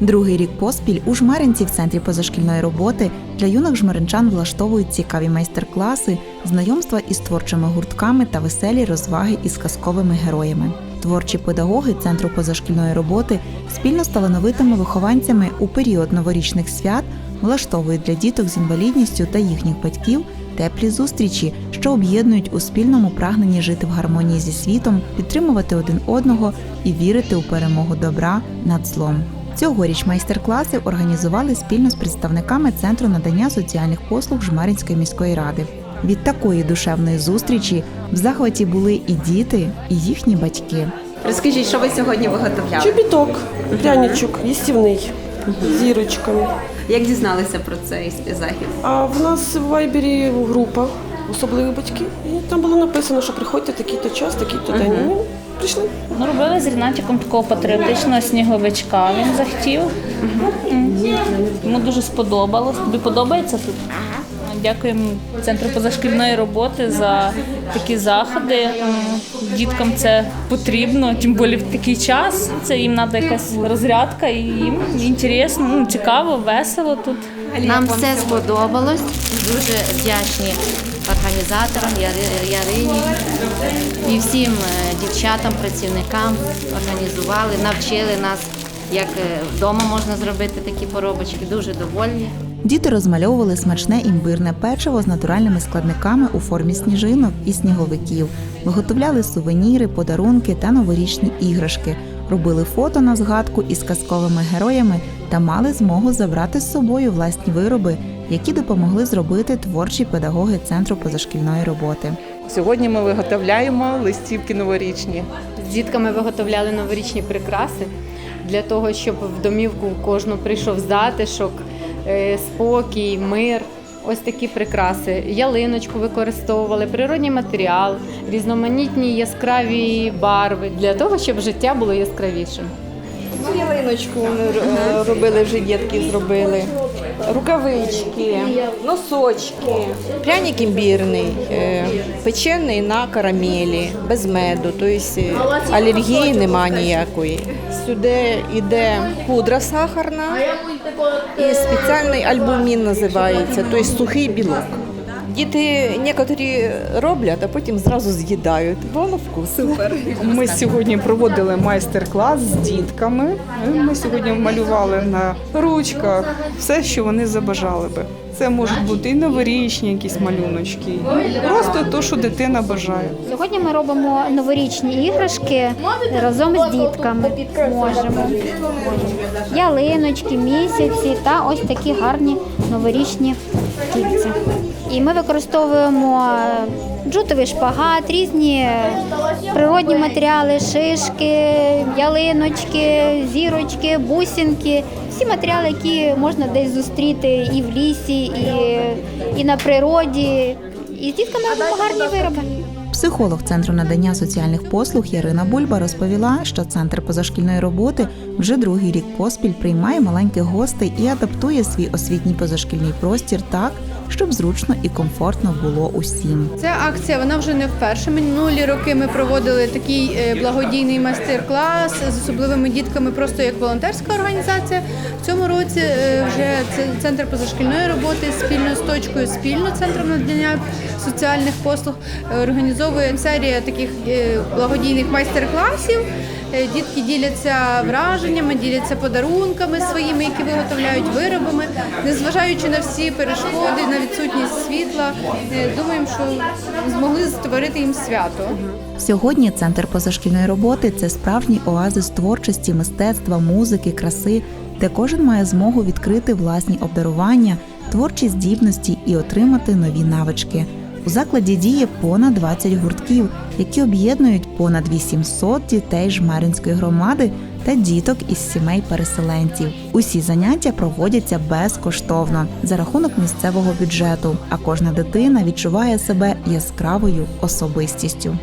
Другий рік поспіль у жмеринці в центрі позашкільної роботи для юних жмеринчан влаштовують цікаві майстер-класи, знайомства із творчими гуртками та веселі розваги із казковими героями. Творчі педагоги центру позашкільної роботи спільно з талановитими вихованцями у період новорічних свят влаштовують для діток з інвалідністю та їхніх батьків теплі зустрічі, що об'єднують у спільному прагненні жити в гармонії зі світом, підтримувати один одного і вірити у перемогу добра над злом. Цьогоріч майстер-класи організували спільно з представниками центру надання соціальних послуг Жмеринської міської ради. Від такої душевної зустрічі в захваті були і діти, і їхні батьки. Розкажіть, що ви сьогодні виготовляли? Чобіток, пряничок, їстівний, з зірочками. Як дізналися про цей захід? А в нас в Вайбері група особливі батьки. І там було написано, що приходьте такий-то час, такий-то день. Прийшли. Ну, робили з Рінатіком такого патріотичного сніговичка. Він захотів. Йому дуже сподобалось. Тобі подобається тут? Дякуємо центру позашкільної роботи за такі заходи. Діткам це потрібно, тим більше в такий час. Це їм треба якась розрядка, і їм інтересно, ну, цікаво, весело тут. Нам все сподобалось. Дуже вдячні організаторам, Ярині і всім е, дівчатам, працівникам організували, навчили нас, як е, вдома можна зробити такі поробочки. Дуже довольні. Діти розмальовували смачне імбирне печиво з натуральними складниками у формі сніжинок і сніговиків, виготовляли сувеніри, подарунки та новорічні іграшки, робили фото на згадку із казковими героями та мали змогу забрати з собою власні вироби, які допомогли зробити творчі педагоги центру позашкільної роботи. Сьогодні ми виготовляємо листівки новорічні. З дітками виготовляли новорічні прикраси для того, щоб в домівку кожну прийшов затишок, е, спокій, мир. Ось такі прикраси. Ялиночку використовували, природній матеріал, різноманітні яскраві барви для того, щоб життя було яскравішим. Ялиночку вони е, робили вже зробили. Рукавички, носочки, пряник імбірний, е, печений на карамелі, без меду, тобто алергії нема ніякої. Сюди йде пудра сахарна і спеціальний альбумін називається, тобто сухий білок. Діти некоторі роблять, а потім зразу з'їдають. Воно вкусно. Ми сьогодні проводили майстер-клас з дітками. Ми сьогодні малювали на ручках все, що вони забажали би. Це можуть бути і новорічні якісь малюночки, просто те, що дитина бажає. Сьогодні ми робимо новорічні іграшки разом з дітками. Можемо. Ялиночки, місяці та ось такі гарні новорічні кільця. І ми використовуємо джутовий шпагат, різні природні матеріали, шишки, ялиночки, зірочки, бусинки. Всі матеріали, які можна десь зустріти і в лісі, і, і на природі. І з дітками робимо гарні вироби. Психолог центру надання соціальних послуг Ярина Бульба розповіла, що центр позашкільної роботи вже другий рік поспіль приймає маленьких гостей і адаптує свій освітній позашкільний простір так, щоб зручно і комфортно було усім. Ця акція вона вже не вперше. Минулі роки ми проводили такий е, благодійний майстер-клас з особливими дітками, просто як волонтерська організація. В цьому році е, вже це центр позашкільної роботи спільно з точкою спільно центром надання соціальних послуг е, організовує серія таких е, благодійних майстер-класів. Е, Дітки діляться враженнями, діляться подарунками своїми, які виготовляють виробами, незважаючи на всі перешкоди, на відсутність світла. Думаємо, що змогли створити їм свято. Сьогодні центр позашкільної роботи це справжній оазис творчості, мистецтва, музики, краси, де кожен має змогу відкрити власні обдарування, творчі здібності і отримати нові навички. У закладі діє понад 20 гуртків, які об'єднують понад 800 дітей жмеринської громади та діток із сімей переселенців. Усі заняття проводяться безкоштовно за рахунок місцевого бюджету, а кожна дитина відчуває себе яскравою особистістю.